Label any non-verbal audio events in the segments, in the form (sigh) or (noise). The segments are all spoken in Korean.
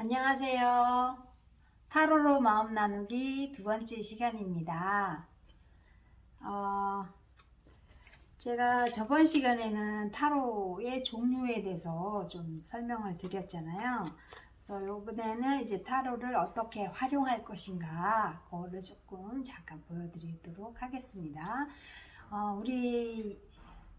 안녕하세요. 타로로 마음 나누기 두 번째 시간입니다. 어, 제가 저번 시간에는 타로의 종류에 대해서 좀 설명을 드렸잖아요. 그래서 이번에는 이제 타로를 어떻게 활용할 것인가, 그거를 조금 잠깐 보여드리도록 하겠습니다. 어, 우리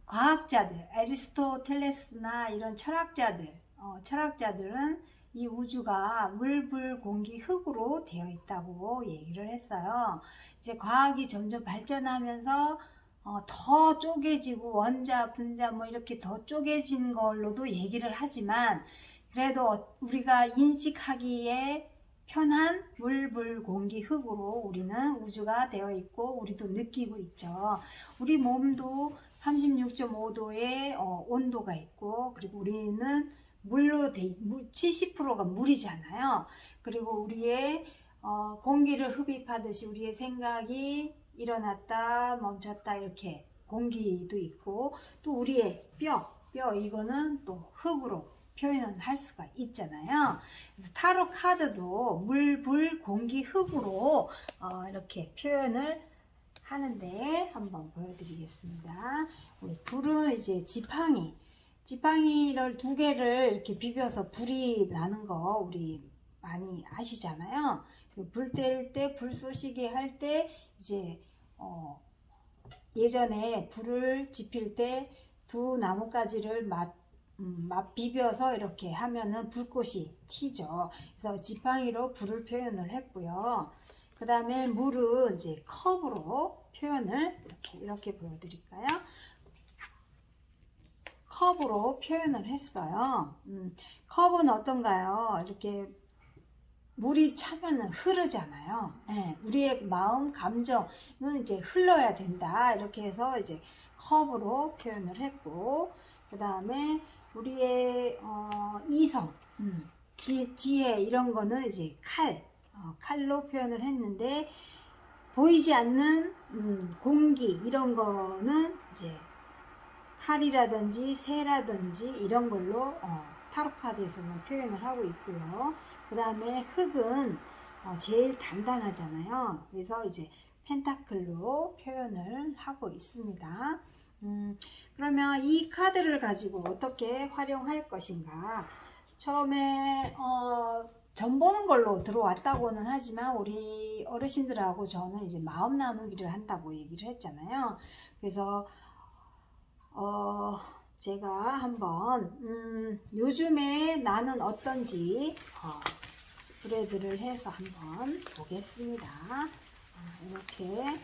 과학자들, 에리스토텔레스나 이런 철학자들, 어, 철학자들은 이 우주가 물, 불, 공기, 흙으로 되어 있다고 얘기를 했어요. 이제 과학이 점점 발전하면서 어, 더 쪼개지고 원자, 분자 뭐 이렇게 더 쪼개진 걸로도 얘기를 하지만 그래도 우리가 인식하기에 편한 물, 불, 공기, 흙으로 우리는 우주가 되어 있고 우리도 느끼고 있죠. 우리 몸도 36.5도의 어, 온도가 있고 그리고 우리는 물로 돼, 물 70%가 물이잖아요. 그리고 우리의 어, 공기를 흡입하듯이 우리의 생각이 일어났다, 멈췄다 이렇게 공기도 있고 또 우리의 뼈, 뼈 이거는 또 흙으로 표현할 수가 있잖아요. 그래서 타로 카드도 물, 불, 공기, 흙으로 어, 이렇게 표현을 하는데 한번 보여드리겠습니다. 우리 불은 이제 지팡이, 지팡이를 두 개를 이렇게 비벼서 불이 나는 거 우리 많이 아시잖아요. 그불뗄 때, 불 쏘시게 할때 이제 어 예전에 불을 지필 때 두 나뭇가지를 맞, 음, 맞 비벼서 이렇게 하면은 불꽃이 튀죠. 그래서 지팡이로 불을 표현을 했고요. 그 다음에 물은 이제 컵으로 표현을 이렇게 이렇게 보여드릴까요? 컵으로 표현을 했어요. 음, 컵은 어떤가요? 이렇게 물이 차면 흐르잖아요. 예, 우리의 마음, 감정은 이제 흘러야 된다. 이렇게 해서 이제 컵으로 표현을 했고, 그 다음에 우리의 어, 이성, 음, 지, 지혜 이런 거는 이제 칼, 어, 칼로 표현을 했는데 보이지 않는 음, 공기 이런 거는 이제 칼이라든지 새라든지 이런 걸로 어, 타로 카드에서는 표현을 하고 있고요. 그 다음에 흙은 어, 제일 단단하잖아요. 그래서 이제 펜타클로 표현을 하고 있습니다. 음, 그러면 이 카드를 가지고 어떻게 활용할 것인가? 처음에 어, 전 보는 걸로 들어왔다고는 하지만 우리 어르신들하고 저는 이제 마음 나누기를 한다고 얘기를 했잖아요. 그래서 어, 제가 한번 음, 요즘에 나는 어떤지 어, 스프레드를 해서 한번 보겠습니다. 어, 이렇게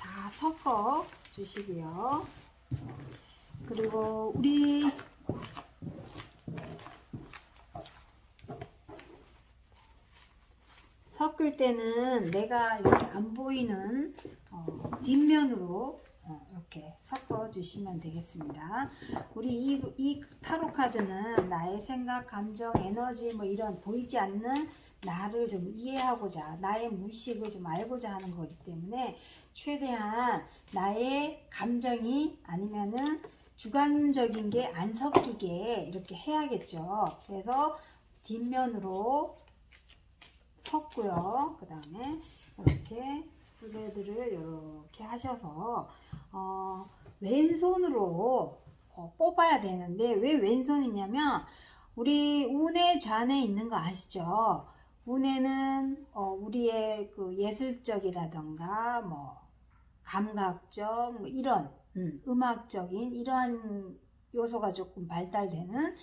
다 섞어 주시고요. 그리고 우리 섞을 때는 내가 이렇게 안 보이는 어, 뒷면으로 어, 이렇게 섞어 주시면 되겠습니다. 우리 이, 이 타로 카드는 나의 생각, 감정, 에너지 뭐 이런 보이지 않는 나를 좀 이해하고자 나의 무의식을 좀 알고자 하는 거기 때문에 최대한 나의 감정이 아니면은 주관적인 게 안 섞이게 이렇게 해야겠죠. 그래서 뒷면으로 섞고요. 그 다음에 이렇게 스프레드를 이렇게 하셔서 어, 왼손으로 어, 뽑아야 되는데 왜 왼손이냐면 우리 운의 잔에 있는 거 아시죠? 운에는 어, 우리의 그 예술적이라던가 뭐 감각적 뭐 이런 음, 음악적인 이러한 요소가 조금 발달되는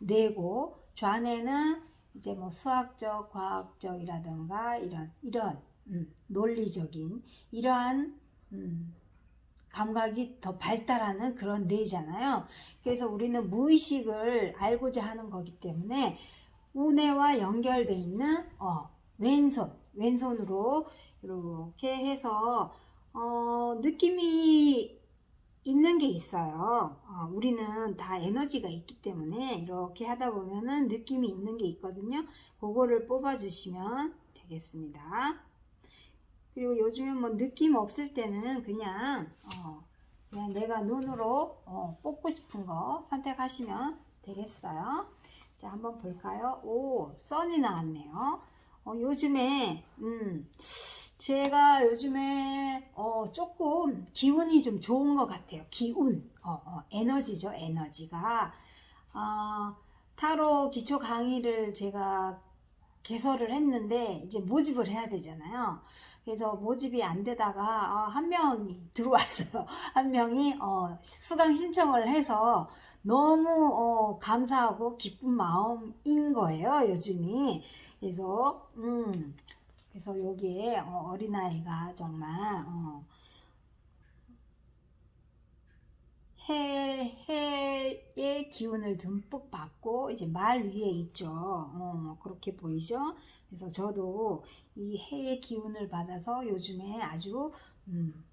뇌고 좌뇌는 이제 뭐 수학적, 과학적이라던가 이런 이런 음, 논리적인 이러한 음, 감각이 더 발달하는 그런 뇌잖아요. 그래서 우리는 무의식을 알고자 하는 거기 때문에 우뇌와 연결돼 있는 어, 왼손, 왼손으로 이렇게 해서 어, 느낌이 있는 게 있어요. 어, 우리는 다 에너지가 있기 때문에 이렇게 하다 보면은 느낌이 있는 게 있거든요. 그거를 뽑아주시면 되겠습니다. 그리고 요즘에 뭐 느낌 없을 때는 그냥, 어, 그냥 내가 눈으로 어, 뽑고 싶은 거 선택하시면 되겠어요. 자, 한번 볼까요? 오, 선이 나왔네요. 어, 요즘에, 음, 제가 요즘에, 어, 조금 기운이 좀 좋은 것 같아요. 기운, 어, 어, 에너지죠, 에너지가. 어, 타로 기초 강의를 제가 개설을 했는데, 이제 모집을 해야 되잖아요. 그래서 모집이 안 되다가 아, 한 명이 (laughs) 들어왔어요. 한 명이 어, 수강 신청을 해서 너무 어, 감사하고 기쁜 마음인 거예요. 요즘이 그래서 음 그래서 여기에 어, 어린아이가 정말 어, 해, 해 의 기운을 듬뿍 받고 이제 말 위에 있죠. 어, 그렇게 보이죠? 그래서 저도 이 해의 기운을 받아서 요즘에 아주 음,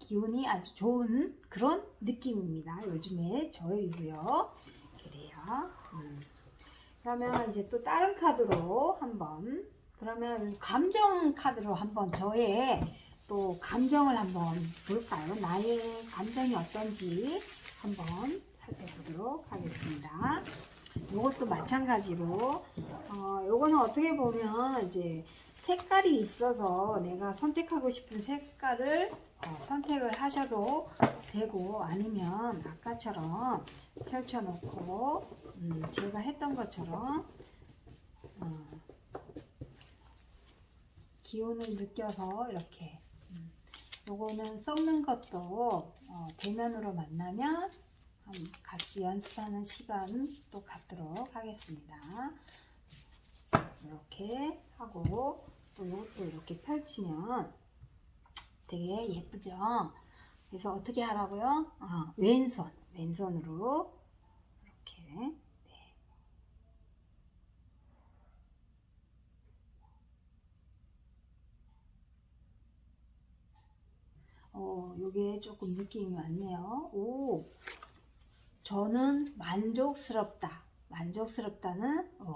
기운이 아주 좋은 그런 느낌입니다. 요즘에 저이고요. 그래요. 음. 그러면 이제 또 다른 카드로 한번 그러면 감정 카드로 한번 저의 또 감정을 한번 볼까요? 나의 감정이 어떤지 한번 살펴보도록 하겠습니다. 이것도 마찬가지로 어, 요거는 어떻게 보면 이제 색깔이 있어서 내가 선택하고 싶은 색깔을 어, 선택을 하셔도 되고 아니면 아까처럼 펼쳐놓고 음, 제가 했던 것처럼 어, 기운을 느껴서 이렇게 음, 요거는 썩는 것도 어, 대면으로 만나면 한 같이 연습하는 시간 또 갖도록 하겠습니다. 이렇게 하고 또 이것도 이렇게 펼치면 되게 예쁘죠? 그래서 어떻게 하라고요? 아, 왼손, 왼손으로 이렇게 네. 어, 요게 조금 느낌이 왔네요. 오, 저는 만족스럽다. 만족스럽다는 어,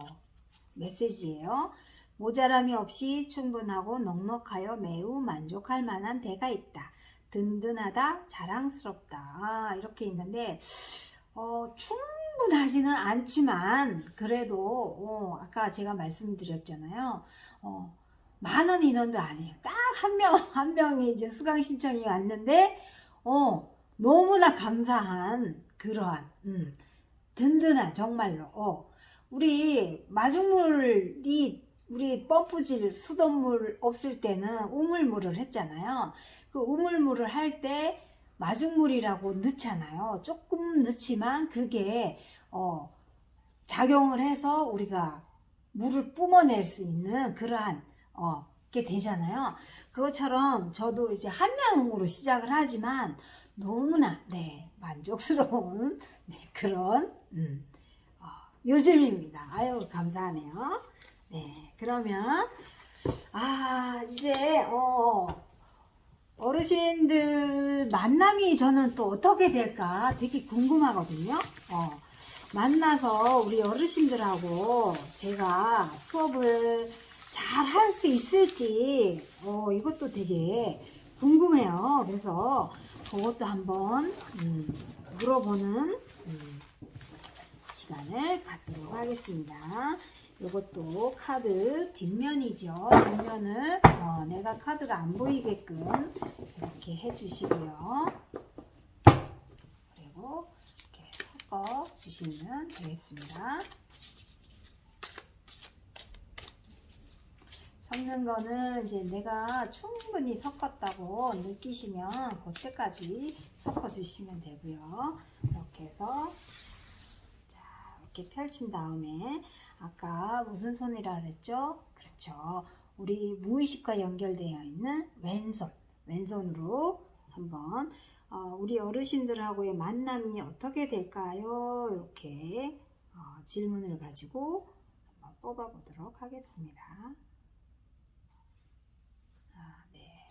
메시지예요. 모자람이 없이 충분하고 넉넉하여 매우 만족할 만한 데가 있다. 든든하다, 자랑스럽다. 아, 이렇게 있는데 어, 충분하지는 않지만 그래도 어, 아까 제가 말씀드렸잖아요. 어, 많은 인원도 아니에요. 딱 한 명, 한 명이 이제 수강 신청이 왔는데, 어, 너무나 감사한 그러한, 음, 든든한, 정말로, 어, 우리 마중물이, 우리 펌프질 수돗물 없을 때는 우물물을 했잖아요. 그 우물물을 할 때 마중물이라고 넣잖아요. 조금 넣지만 그게, 어, 작용을 해서 우리가 물을 뿜어낼 수 있는 그러한, 어, 게 되잖아요. 그것처럼 저도 이제 한 명으로 시작을 하지만 너무나 네 만족스러운 (laughs) 네, 그런 음, 어, 요즘입니다. 아유 감사하네요. 네 그러면 아 이제 어, 어르신들 만남이 저는 또 어떻게 될까 되게 궁금하거든요. 어, 만나서 우리 어르신들하고 제가 수업을 잘 할 수 있을지 어, 이것도 되게 궁금해요. 그래서 그것도 한번 음, 물어보는 음, 시간을 갖도록 하겠습니다. 이것도 카드 뒷면이죠. 뒷면을 어, 내가 카드가 안 보이게끔 이렇게 해주시고요. 그리고 이렇게 섞어 주시면 되겠습니다. 섞는 거는 이제 내가 충분히 섞었다고 느끼시면 그때까지 섞어 주시면 되고요. 이렇게 해서 자 이렇게 펼친 다음에 아까 무슨 손이라 그랬죠? 그렇죠. 우리 무의식과 연결되어 있는 왼손, 왼손으로 한번 어, 우리 어르신들하고의 만남이 어떻게 될까요? 이렇게 어, 질문을 가지고 한번 뽑아보도록 하겠습니다. 아, 네.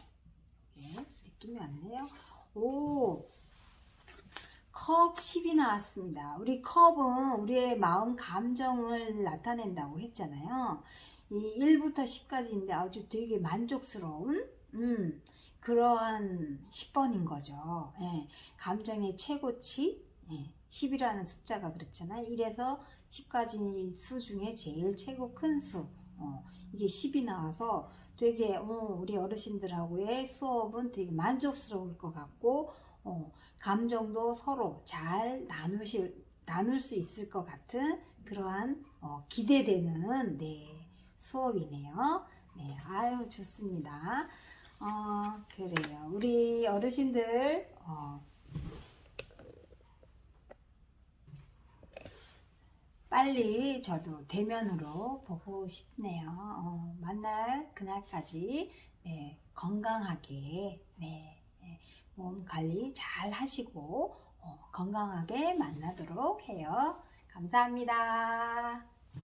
이게 느낌이 왔네요. 오, 컵 10이 나왔습니다. 우리 컵은 우리의 마음 감정을 나타낸다고 했잖아요. 이 1부터 10까지인데 아주 되게 만족스러운 음, 그러한 10번인 거죠. 예, 감정의 최고치 예, 10이라는 숫자가 그렇잖아요. 1에서 10가지 수 중에 제일 최고 큰 수. 어, 이게 10이 나와서 되게 어, 우리 어르신들하고의 수업은 되게 만족스러울 것 같고 어, 감정도 서로 잘 나누실 나눌 수 있을 것 같은 그러한 어, 기대되는 네, 수업이네요. 네, 아유 좋습니다. 어, 그래요. 우리 어르신들 어, 빨리 저도 대면으로 보고 싶네요. 어, 만날 그날까지 네, 건강하게 네, 네, 몸 관리 잘 하시고 어, 건강하게 만나도록 해요. 감사합니다.